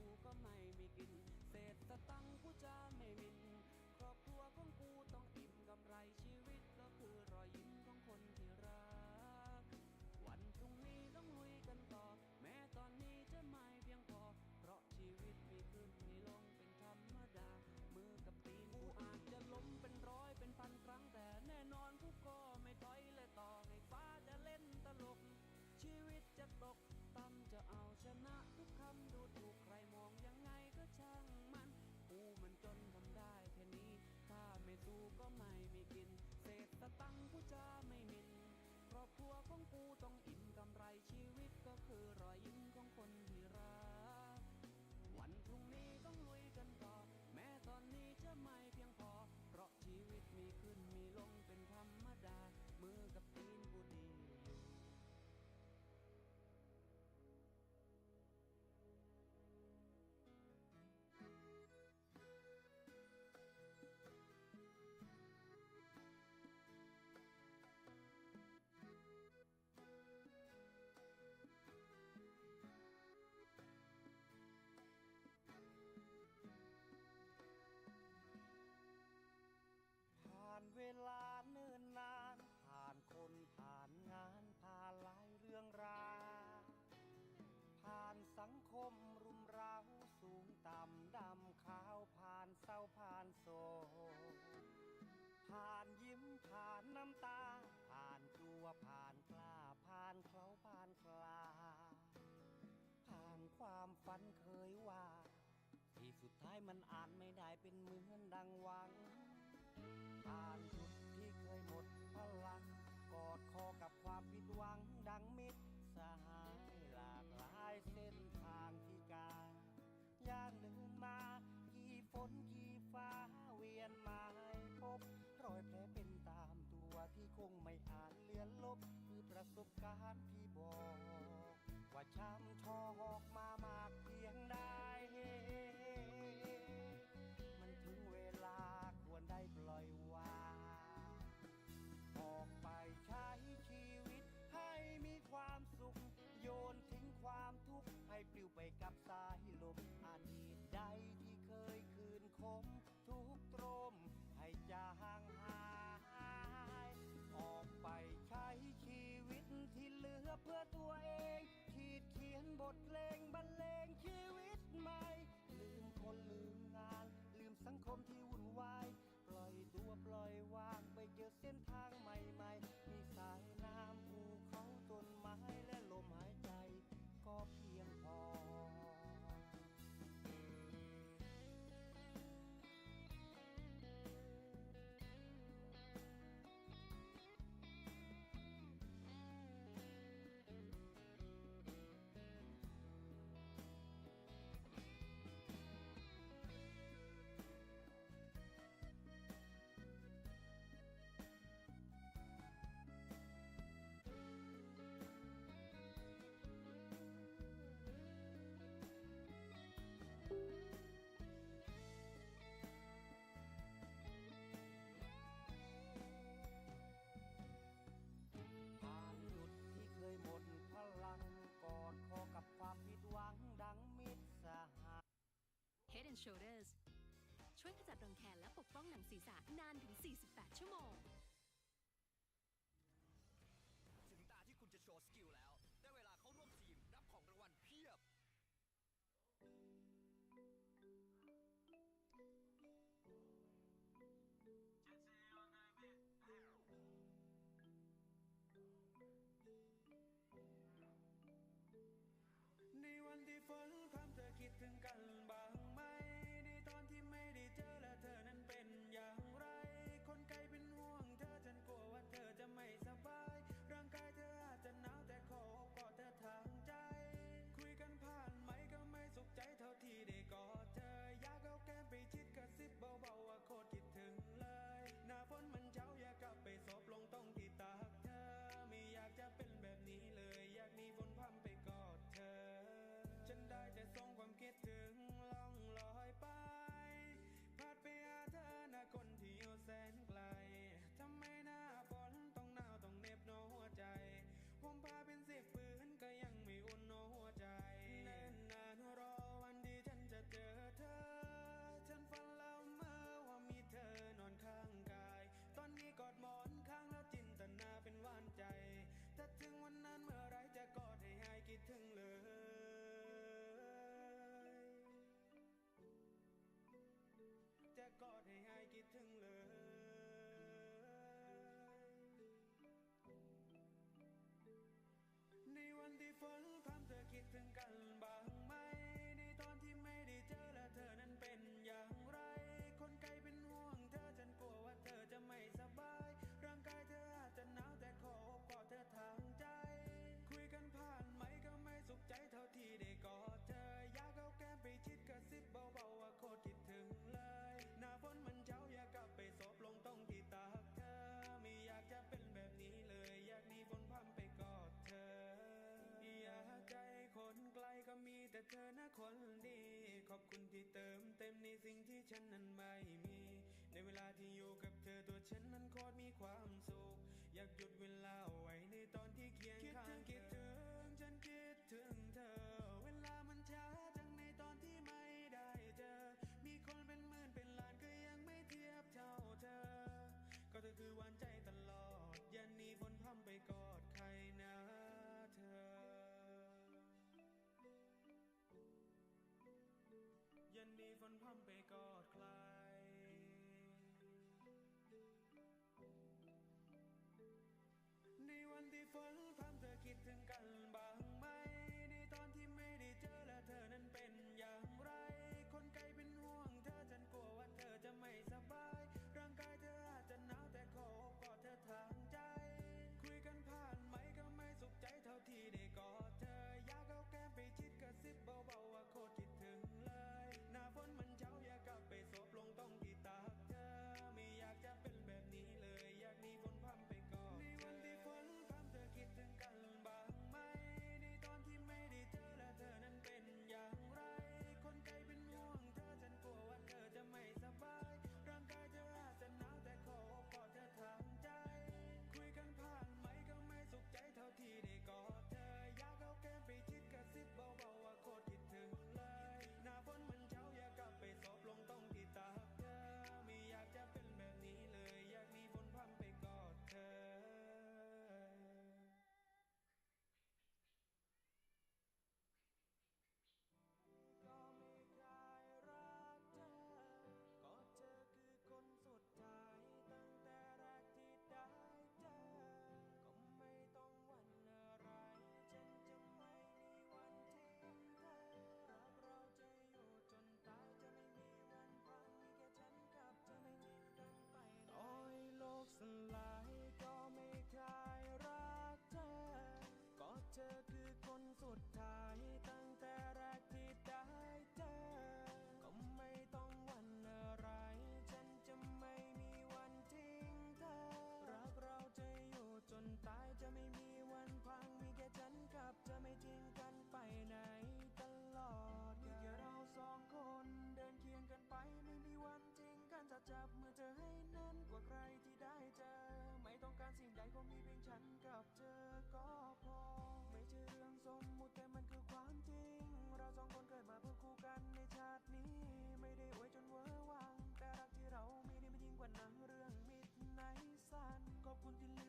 ูก็ไม่มีกิน เศษสตังค์ผู้จาไม่มี ก็ไม่มีกิน เศษตะตังผู้จาไม่มิน ครอบครัวของกูต้องอิ่มกำไรชีวิตก็คือรอยยิ้มของคน ฝันเคยว่า ที่สุดท้ายมันอ่านไม่ได้เป็นเหมือนดังหวัง อ่านจุดที่เคยหมดพลัง กอดคอกับความผิดหวังดังมิตรสหายหลากหลายเส้นทางที่กาย่างเดินมา กี่ฝนกี่ฟ้าเวียนมาให้พบ รอยแผลเป็นตามตัวที่คงไม่อ่านเลือนลบ คือประสบการณ์ที่บอก ว่าช้ำชอก คมที่วุ่นว Shoulders ช่วยขจัดรังแคและปกป้องหนังศีรษะนานถึง 48 ชั่วโมง ถึงตาที่คุณจะโชว์สกิลแล้ว ได้เวลาเข้าร่วมทีมรับของรางวัลเพียบ ในวันที่ฝนพรำเธอคิดถึงกันบ ฝนทำเธอคิดถึงกัน เธอนะคนดี ขอบคุณที่เติมเต็มในสิ่งที่ฉันนั้นไม่มี ในเวลาที่อยู่กับเธอตัวฉันนั้นโคตรมีความสุข ฝันทำเธอคิดถึงกัน con delay.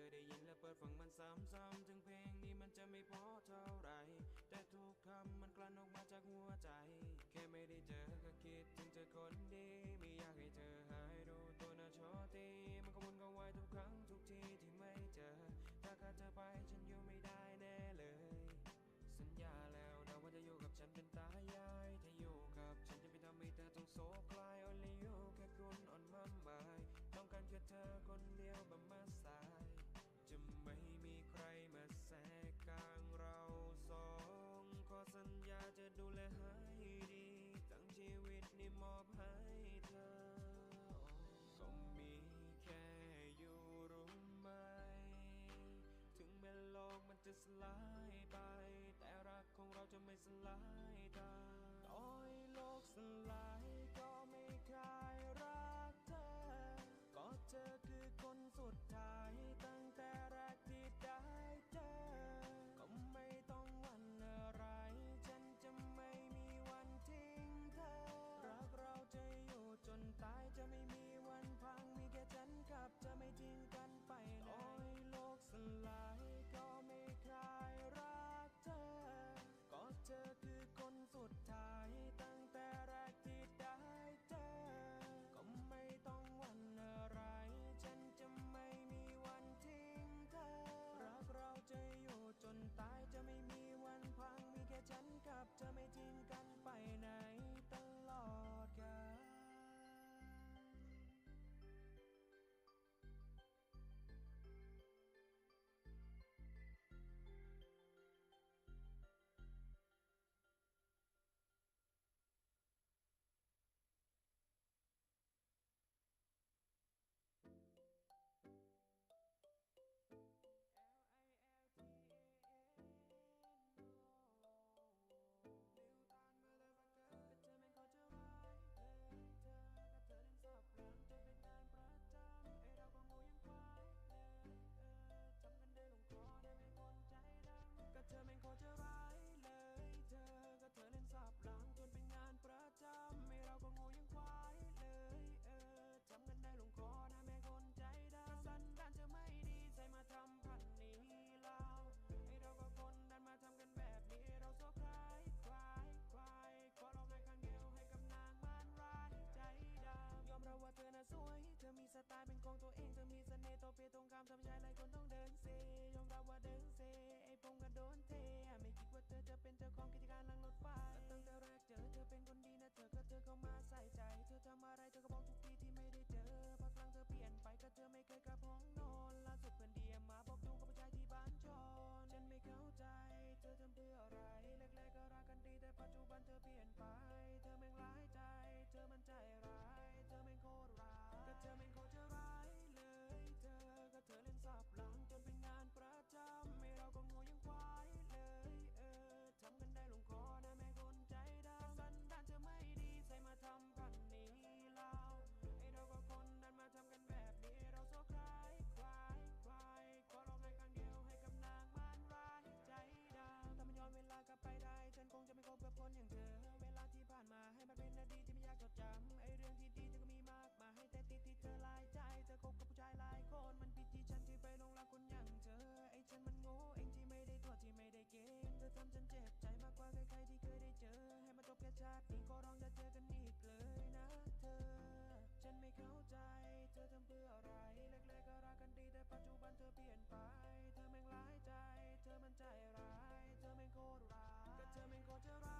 cho đầy yên là performance ลายไป แต่รักของเราจะไม่สลายตายต่อโลกสลาย สไตล์เป็นของตัวเองเธอมีเสน่ห์ตัวเปียตรงกลามทำใจหลายคนต้องเดินเซยอมรับว่าเดินเซไอ้ผมก็โดนเทไม่คิดว่าเธอจะเป็นเจ้าของกิจการลังรถไฟและตั้งแต่แรกเจอเธอเป็นคนดีนะเธอก็เธอเข้ามาใส่ใจ เธอทำอะไรเธอก็บอกทุกทีที่ไม่ได้เจอพักหลังเธอเปลี่ยนไปก็เธอไม่เคยกลับห้องนอนล่าสุดเพื่อนเดียมาบอกตรงกับผู้ชายที่บ้านชอนฉันไม่เข้าใจ เธอทำเพื่ออะไรแรกๆก็รักกันดีแต่ปัจจุบันเธอเปลี่ยนำฉันเจ็บใจมากกว่าใครๆที่เคยได้เจอ ให้มาจบแค่ชาตินี้ขอร้องอย่เจอกันอีกเลยนะเธอ ฉันไม่เข้าใจ เธอทำเพื่ออะไรแรกๆก็รักกันดีแต่ปัจจุบันเธอเปลี่ยนไป เธอแม่งร้ายใจ เธอมันใจร้าย เธอแม่งโคตรร้ายก็เธอแม่งโคตรร้าย